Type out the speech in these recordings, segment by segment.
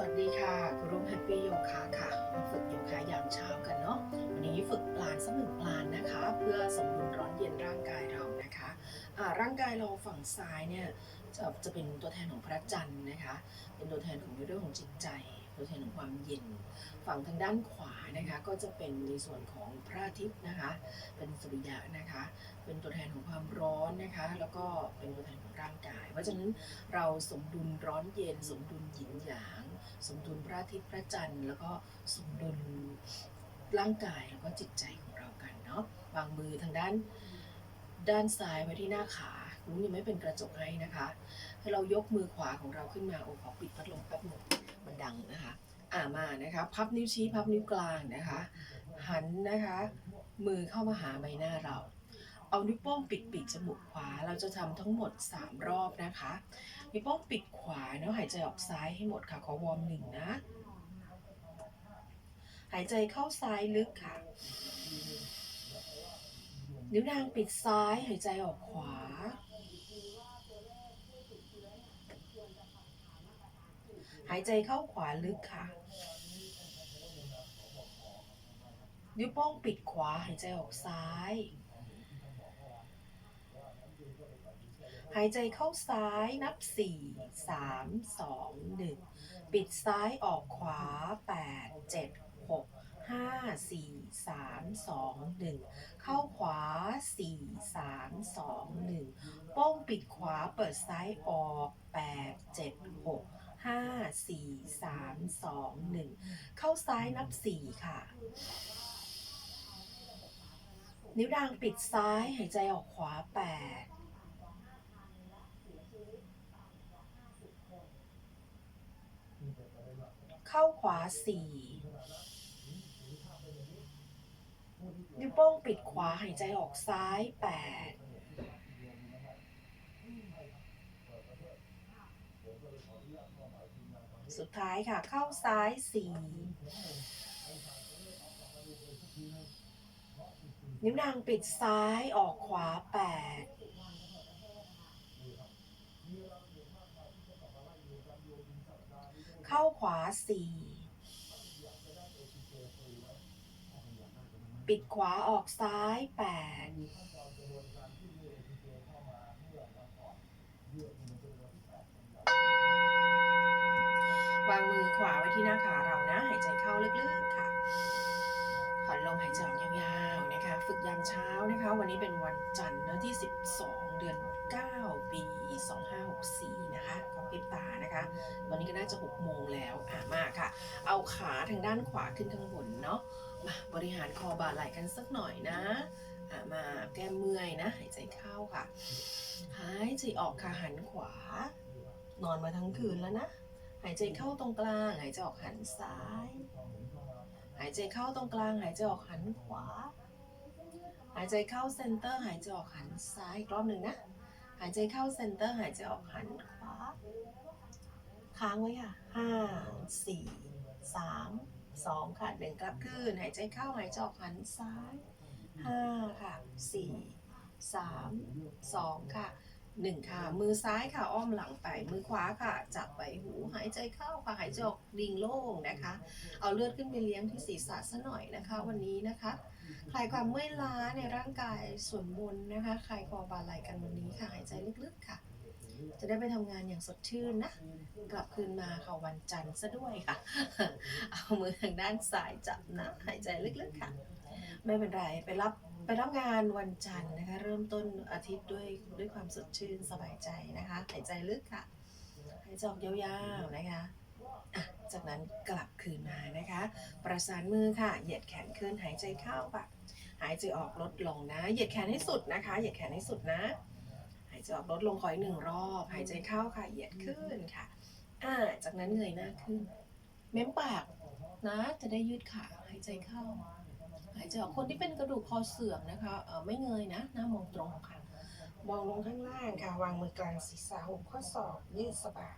วัสดีค่ะคุณรุ่งแฮปปี้โยคะค่ะมาฝึกโยคะยามเช้ากันเนาะวันนี้ฝึกปลานสักหนึ่งปลานนะคะ เพื่อสมดุลร้อนเย็นร่างกายเรานะคะะร่างกายเราฝั่งซ้ายเนี่ยจะจะเป็นตัวแทนของพระจันทร์นะคะ เป็นตัวแทนของเรื่องของจิตใจ ตัวแทนของความเย็น ฝั่งทางด้านขวานะคะก็จะเป็นในส่วนของพระอาทิตย์นะคะ เป็นสุริยะนะคะ เป็นตัวแทนของความร้อนนะคะ แล้วก็เป็นตัวแทนของร่างกาย เพราะฉะนั้นเราสมดุลร้อนเย็น สมดุลหยินหยาง สมดุลพระอาทิตย์พระจันทร์ แล้วก็สมดุลร่างกายแล้วก็จิตใจของเรากันเนาะวางมือทางด้านด้านซ้ายไว้ที่หน้าขาลุงยังไม่เป็นกระจกให้นะคะ ให้เรายกมือขวาของเราขึ้นมาโอ้ขอปิดพัดลมแป๊บหนึ่ง มันดังนะคะ อ่ามานะคะ พับนิ้วชี้พับนิ้วกลางนะคะ หันนะคะ มือเข้ามาหาใบหน้าเรา เอานิ้วโป้งปิดปีกจมูกขวา เราจะทำทั้งหมด 3 รอบนะคะ นิ้วโป้งปิดขวาเนาะหายใจออกซ้ายให้หมดค่ะ ขอวอร์มหนึ่งนะ หายใจเข้าซ้ายลึกค่ะ นิ้วนางปิดซ้ายหายใจออกขวา หายใจเข้าขวาลึกค่ะ นิ้วโป้งปิดขวาหายใจออกซ้าย หายใจเข้าซ้ายนับ 4 3 2 1 ปิดซ้ายออกขวา 8 7 6 5 4 3 2 1 เข้าขวา 4 3 2 1 โป้งปิดขวาเปิดซ้ายออก 8 7 6 5 4 3 2 1เข้าซ้ายนับ4ค่ะ นิ้วดางปิดซ้ายหายใจออกขวา8เข้าขวา4นิ้วโป้งปิดขวาหายใจออกซ้าย8 สุดท้ายค่ะ เข้าซ้าย4นิ้วนางปิดซ้ายออกขวา8เข้าขวา4ปิดขวาออกซ้าย8 วางมือขวาไว้ที่หน้าขาเรานะ หายใจเข้าลึกๆค่ะผ่อนลมหายใจออกยาวๆนะคะ ฝึกยามเช้านะคะ วันนี้เป็นวันจันทร์นะที่ 12 เดือน 9 ปี 2564 นะคะของพริบตานะคะ ตอนนี้ก็น่าจะ6โมงแล้วอะมาค่ะ เอาขาทางด้านขวาขึ้นข้างบนเนาะมาบริหารคอบ่าไหล่กันสักหน่อยนะอะมาแก้มเมื่อยนะ หายใจเข้าค่ะ หายใจออกค่ะหันขวา นอนมาทั้งคืนแล้วนะายใจเข้าตรงกลาง หายใจออกหันซ้าย หายใจเข้าตรงกลาง หายใจออกหันขวา หายใจเข้าเซนเตอร์ หายใจออกหันซ้ายอีกรอบหนึ่งนะ หายใจเข้าเซนเตอร์ หายใจออกหันขวา ค้างไว้ค่ะห้าสี่สามสองค่ะหนึ่งกลับขึ้น หายใจเข้า หายใจออกหันซ้ายห้าค่ะสี่สามสองค่ะ หนึ่งค่ะ มือซ้ายค่ะอ้อมหลังไป มือขวาค่ะ จับใบหูหายใจเข้าค่ะหายใจออกดิ่งโล่งนะคะ เอาเลือดขึ้นไปเลี้ยงที่ศีรษะซะหน่อยนะคะ วันนี้นะคะคลายความเมื่อยล้าในร่างกายส่วนบนนะคะคลายคอบาไหลกันวันนี้ค่ะหายใจลึกๆค่ะ จะได้ไปทำงานอย่างสดชื่นนะ กลับคืนมาค่ะวันจันทร์ซะด้วยค่ะ เอามือทางด้านซ้ายจับนะ หายใจลึกๆค่ะ ไม่เป็นไรไปรับ ไปรับงานวันจันทร์นะคะ เริ่มต้นอาทิตย์ด้วยด้วยความสดชื่นสบายใจนะคะหายใจลึกค่ะหายใจออกยาวๆนะคะะจากนั้นกลับคืนมานะคะ ประสานมือค่ะ เหยียดแขนขึ้นหายใจเข้าค่ะ หายใจออกลดลงนะ เหยียดแขนให้สุดนะคะ เหยียดแขนให้สุดนะ หายใจออกลดลงขออีกหนึ่งรอบ หายใจเข้าค่ะ เหยียดขึ้นค่ะ อ่า จากนั้นเงยหน้าขึ้น เม้มปากนะ จะได้ยืดขา หายใจเข้า หายใจออกคนที่เป็นกระดูกคอเสื่อมนะคะเออไม่เงยนะหน้ามองตรงค่ะ มองลงข้างล่างค่ะ วางมือกลางศีรษะหุบข้อศอกยืดสบาย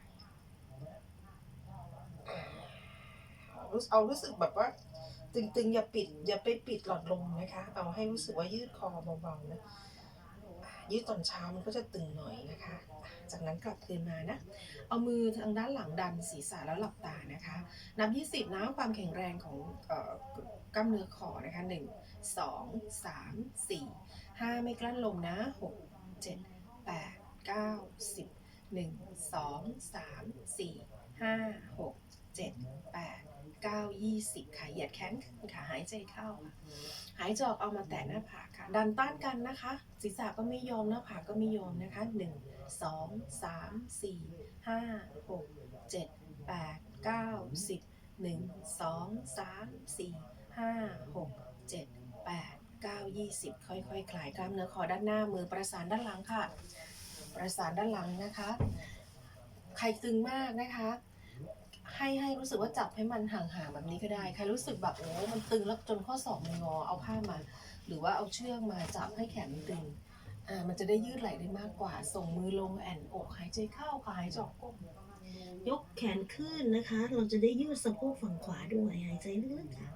รู้เอารู้สึกแบบว่า ตึงๆ อย่าปิด อย่าไปปิดหลอดลมนะคะ เอาให้รู้สึกว่ายืดคอเบาๆนะ ยืดตอนเช้ามันก็จะตึงหน่อยนะคะ จากนั้นกลับคืนมานะ เอามือทางด้านหลังดันศีรษะแล้วหลับตานะคะ นับ 20นะความแข็งแรงของออกล้ามเนื้อคอนะคะ 1 2 3 4 5 ไม่กลั้นลมนะ 6 7 8 9 10 1 2 3 4 5 6 7 8 9 20 ค่ะ เหยียดแขนขึ้นค่ะ หายใจเข้าค่ะหายใจออกเอามาแตะหน้าผากค่ะ ดันต้านกันนะคะ ศีรษะก็ไม่ยอมหน้าผากก็ไม่ยอมนะคะหนึ่งสองสามสี่ห้าหกเจ็ดแปดเก้าสิบหนึ่งสองสามสี่ห้าหกเจ็ดแปดเก้ายี่สิบค่อยๆคลายกล้ามเนื้อคอด้านหน้ามือประสานด้านหลังค่ะ ประสานด้านหลังนะคะ ใครตึงมากนะคะ ให้ให้รู้สึกว่าจับให้มันห่างๆแบบนี้ก็ได้ ใครรู้สึกแบบโอ้มันตึงแล้วจนข้อศอกมันงอเอาผ้ามา หรือว่าเอาเชือกมาจับให้แขนมันตึงอ่ามันจะได้ยืดไหล่ได้มากกว่า ส่งมือลงแอนอกหายใจเข้าค่ะหายใจออกก้มยกแขนขึ้นนะคะ เราจะได้ยืดสะโพกฝั่งขวาด้วยหายใจลึกๆค่ะ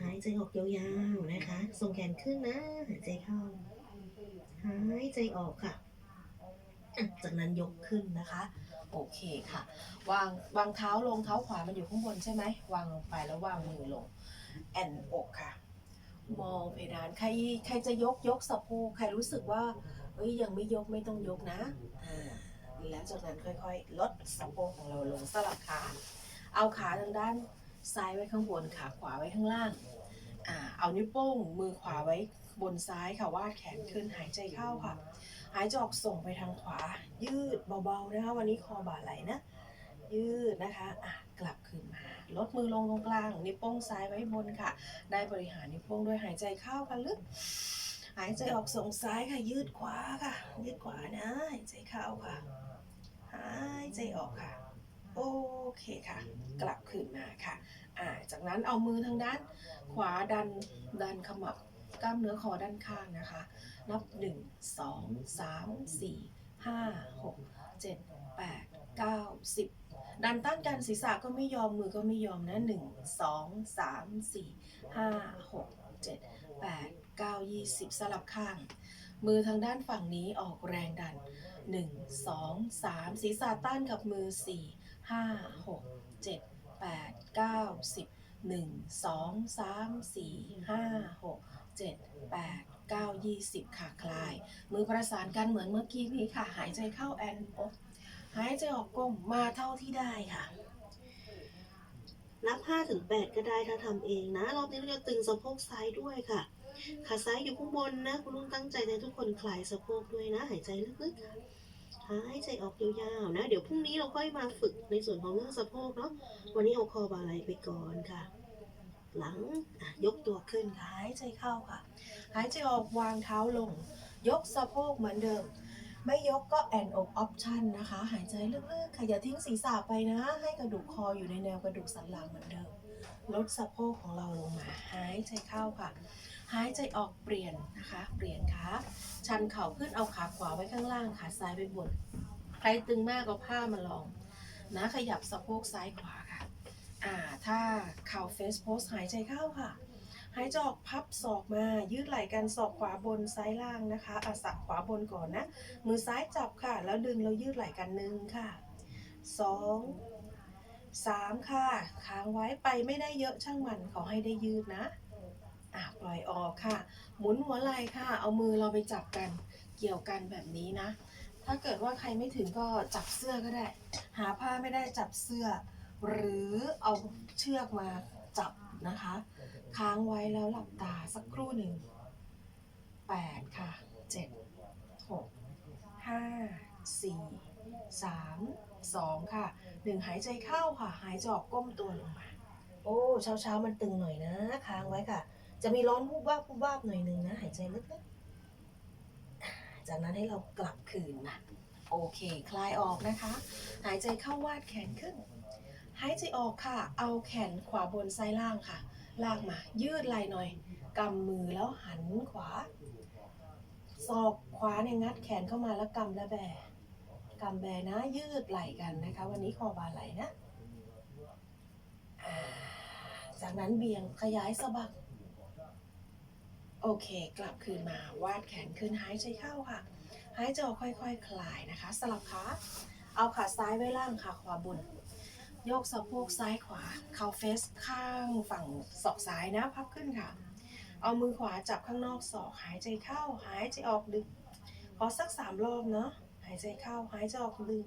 หายใจออกยาวๆนะคะ ส่งแขนขึ้นนะ หายใจเข้า หายใจออกค่ะอะจากนั้นยกขึ้นนะคะ โอเคค่ะ วางวางเท้าลงเท้าขวามันอยู่ข้างบนใช่ไหมวางลงไปแล้ววางมือลง แอนอกค่ะ มองเพดานใครใครจะยกยกสะโพกใครรู้สึกว่าเอ้ยยังไม่ยกไม่ต้องยกนะอ่าแล้วจากนั้นค่อยๆ ลดสะโพกของเราลงสลับขาเอาขาทางด้านซ้ายไว้ข้างบนขาขวาไว้ข้างล่างอ่าเอานิ้วโป้งมือขวาไว้บนซ้ายค่ะวาดแขนขึ้นหายใจเข้าค่ะ หายใจออกส่งไปทางขวา ยืดเบาๆนะคะวันนี้คอบ่าไหลนะ ยืดนะคะอะกลับคืนมา ลดมือลงตรงกลางนิ้วโป้งซ้ายไว้บนค่ะ ได้บริหารนิ้วโป้งด้วยหายใจเข้าค่ะลึกหายใจออกส่งซ้ายค่ะ ยืดขวาค่ะ ยืดขวานะหายใจเข้าค่ะ หายใจออกค่ะ โอเคค่ะ กลับคืนมาค่ะอ่าจากนั้นเอามือทางด้าน ขวาดันดันขมับ กล้ามเนื้อคอด้านข้างนะคะ นับ 1 2 3 4 5 6 7 8 9 10 ดันต้านกันศีรษะก็ไม่ยอมมือก็ไม่ยอมนะ 1 2 3 4 5 6 7 8 9 20 สลับข้าง มือทางด้านฝั่งนี้ออกแรงดัน 1 2 3 ศีรษะต้านกับมือ 4 5 6 7 8 9 10 1 2 3 4 5 6 7 8 9 20 ค่ะคลาย มือประสานกันเหมือนเมื่อกี้นี้ค่ะ หายใจเข้าแอนอกหายใจออกก้มมาเท่าที่ได้ค่ะ นับ5ถึง8ก็ได้ถ้าทำเองนะ รอบนี้เราจะตึงสะโพกซ้ายด้วยค่ะ ขาซ้ายอยู่ข้างบนนะ คุณลุงตั้งใจในทุกคนคลายสะโพกด้วยนะ หายใจลึกๆหายใจออกยาวๆนะ เดี๋ยวพรุ่งนี้เราค่อยมาฝึกในส่วนของเรื่องสะโพกเนาะวันนี้เอาคอบาไหลไปก่อนค่ะ หลังยกตัวขึ้นค่ะหายใจเข้าค่ะ หายใจออกวางเท้าลง ยกสะโพกเหมือนเดิม ไม่ยกก็แอนอกออปชันนะคะ หายใจลึกๆค่ะอย่าทิ้งศีรษะไปนะ ให้กระดูกคออยู่ในแนวกระดูกสันหลังเหมือนเดิม ลดสะโพกของเราลงมา หายใจเข้าค่ะ หายใจออกเปลี่ยนนะคะ เปลี่ยนขาชันเข่าขึ้นเอาขาขวาไว้ข้างล่างขาซ้ายไว้บน ใครตึงมากเอาผ้ามาลองนะขยับสะโพกซ้ายขวา อ่าถ้าเข่าเฟสโพสหายใจเข้าค่ะ หายใจออกพับศอกมา ยืดไหล่กันศอกขวาบนซ้ายล่างนะคะอะสักขวาบนก่อนนะ มือซ้ายจับค่ะ แล้วดึงแล้วยืดไหล่กันหนึ่งค่ะสองสามค่ะ ค้างไว้ไปไม่ได้เยอะช่างมันขอให้ได้ยืดนะอะปล่อยออกค่ะ หมุนหัวไหล่ค่ะ เอามือเราไปจับกันเกี่ยวกันแบบนี้นะ ถ้าเกิดว่าใครไม่ถึงก็จับเสื้อก็ได้ หาผ้าไม่ได้จับเสื้อ หรือเอาเชือกมาจับนะคะ ค้างไว้แล้วหลับตาสักครู่หนึ่งแปดค่ะเจ็ดหกห้าสี่สามสองค่ะหนึ่งหายใจเข้าค่ะ หายใจออกก้มตัวลงมา โอ้เช้าเช้ามันตึงหน่อยนะค้างไว้ค่ะ จะมีร้อนวูบวาบวูบวาบหน่อยหนึงนะ หายใจลึกๆจากนั้นให้เรากลับคืนมาโอเค คลายออกนะคะ หายใจเข้าวาดแขนขึ้น หายใจออกค่ะ เอาแขนขวาบนซ้ายล่างค่ะ ลากมา ยืดไหล่หน่อย กำมือแล้วหันขวา ศอกขวาเนี่ยงัดแขนเข้ามาแล้วกำและแบกำแบนะ ยืดไหล่กันนะคะ วันนี้คอบาไหล่นะ จากนั้นเบี่ยงขยายสะบัก โอเค กลับคืนมาวาดแขนขึ้นหายใจเข้าค่ะ หายใจออกค่อยๆคลายนะคะ สลับขา เอาขาซ้ายไว้ล่างขาขวาบน ยกสะโพกซ้ายขวา เข่าเฟสข้างฝั่งศอกซ้ายนะ พับขึ้นค่ะ เอามือขวาจับข้างนอกศอก หายใจเข้า หายใจออกดึงพอสักสามรอบเนาะ หายใจเข้า หายใจออกดึง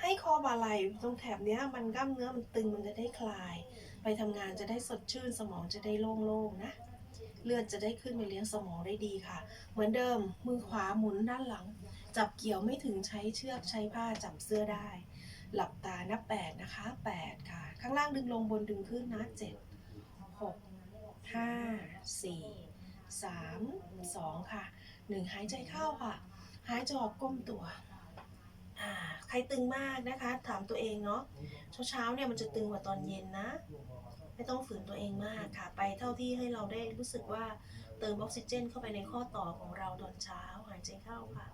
ให้คอบ่าไหล่ตรงแถบเนี้ย มันกล้ามเนื้อมันตึง มันจะได้คลาย ไปทำงานจะได้สดชื่น สมองจะได้โล่งๆนะ เลือดจะได้ขึ้นไปเลี้ยงสมองได้ดีค่ะ เหมือนเดิม มือขวาหมุนด้านหลัง จับเกี่ยวไม่ถึงใช้เชือกใช้ผ้าจับเสื้อได้ หลับตานับแปดนะคะแปดค่ะ ข้างล่างดึงลงบนดึงขึ้นนะเจ็ดหกห้าสี่สามสองค่ะหนึ่งหายใจเข้าค่ะ หายใจออกก้มตัวอ่าใครตึงมากนะคะ ถามตัวเองเนาะเช้าเช้าๆเนี่ยมันจะตึงกว่าตอนเย็นนะ ไม่ต้องฝืนตัวเองมากค่ะ ไปเท่าที่ให้เราได้รู้สึกว่าเติมออกซิเจนเข้าไปในข้อต่อของเราตอนเช้า หายใจเข้าค่ะ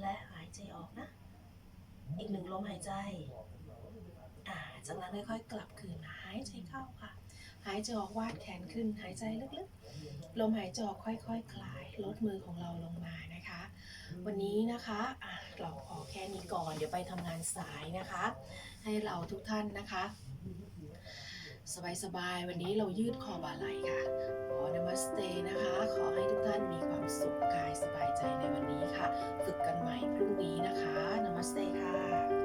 และหายใจออกนะ อีกหนึ่งลมหายใจ อ่าจากนั้นค่อยๆ กลับคืนมาหายใจเข้าค่ะ หายใจออกวาดแขนขึ้น หายใจลึกๆ ลมหายใจออกค่อยๆคลาย ลดมือของเราลงมานะคะ วันนี้นะคะอะเราขอแค่นี้ก่อน เดี๋ยวไปทำงานสายนะคะ ให้เราทุกท่านนะคะ สบายๆ วันนี้เรายืดคอบ่าไหล่ค่ะ ขอนมัสเตนะคะ ขอให้ทุกท่านมีความสุขกายสบายใจในวันนี้ค่ะ ฝึกกันใหม่พรุ่งนี้นะคะ นมัสเตค่ะ